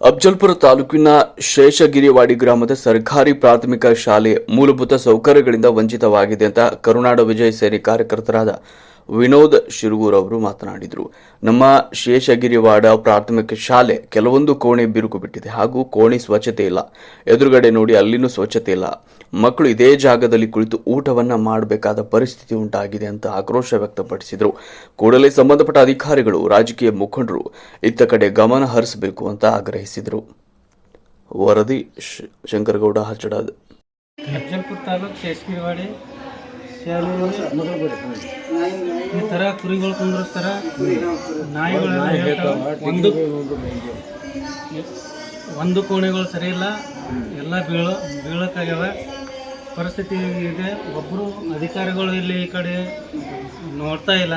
ಅಫ್ಜಲ್ಪುರ ತಾಲೂಕಿನ ಶೇಷಗಿರಿವಾಡಿ ಗ್ರಾಮದ ಸರ್ಕಾರಿ ಪ್ರಾಥಮಿಕ ಶಾಲೆ ಮೂಲಭೂತ ಸೌಕರ್ಯಗಳಿಂದ ವಂಚಿತವಾಗಿದೆ ಅಂತ ಕರುನಾಡ ವಿಜಯ ಸೇನೆ ಕಾರ್ಯಕರ್ತರಾದ ವಿನೋದ್ ಶಿರಗೂರ್ ಅವರು ಮಾತನಾಡಿದರು. ನಮ್ಮ ಶೇಷಗಿರಿವಾಡ ಪ್ರಾಥಮಿಕ ಶಾಲೆ ಕೆಲವೊಂದು ಕೋಣೆ ಬಿರುಕು ಬಿಟ್ಟಿದೆ. ಹಾಗೂ ಕೋಣೆ ಸ್ವಚ್ಛತೆ ಇಲ್ಲ. ಎದುರುಗಡೆ ನೋಡಿ ಅಲ್ಲಿನೂ ಸ್ವಚ್ಛತೆ ಇಲ್ಲ. ಮಕ್ಕಳು ಇದೇ ಜಾಗದಲ್ಲಿ ಕುಳಿತು ಊಟವನ್ನು ಮಾಡಬೇಕಾದ ಪರಿಸ್ಥಿತಿ ಉಂಟಾಗಿದೆ ಅಂತ ಆಕ್ರೋಶ ವ್ಯಕ್ತಪಡಿಸಿದರು. ಕೂಡಲೇ ಸಂಬಂಧಪಟ್ಟ ಅಧಿಕಾರಿಗಳು, ರಾಜಕೀಯ ಮುಖಂಡರು ಇತ್ತ ಕಡೆ ಗಮನ ಹರಿಸಬೇಕು ಅಂತ ಆಗ್ರಹಿಸಿದರು. ವರದಿ ಶಂಕರಗೌಡ ಹಚ್ಚಡಾದ್ ತಾಲೂಕು ಈ ಥರ ಕುರಿಗಳು ಕುಂದ್ರಸ್ತಾರ. ನಾಯಿಗಳೆಲ್ಲ ಹೇಳ್ತಾವ. ಒಂದು ಒಂದು ಕೋಣೆಗಳು ಸರಿ ಇಲ್ಲ. ಎಲ್ಲ ಬೀಳೋ ಬೀಳಕ್ಕಾಗ್ಯವ ಪರಿಸ್ಥಿತಿ ಇದೆ ಒಬ್ಬರು ಅಧಿಕಾರಿಗಳು ಇಲ್ಲಿ ಈ ಕಡೆ ನೋಡ್ತಾ ಇಲ್ಲ.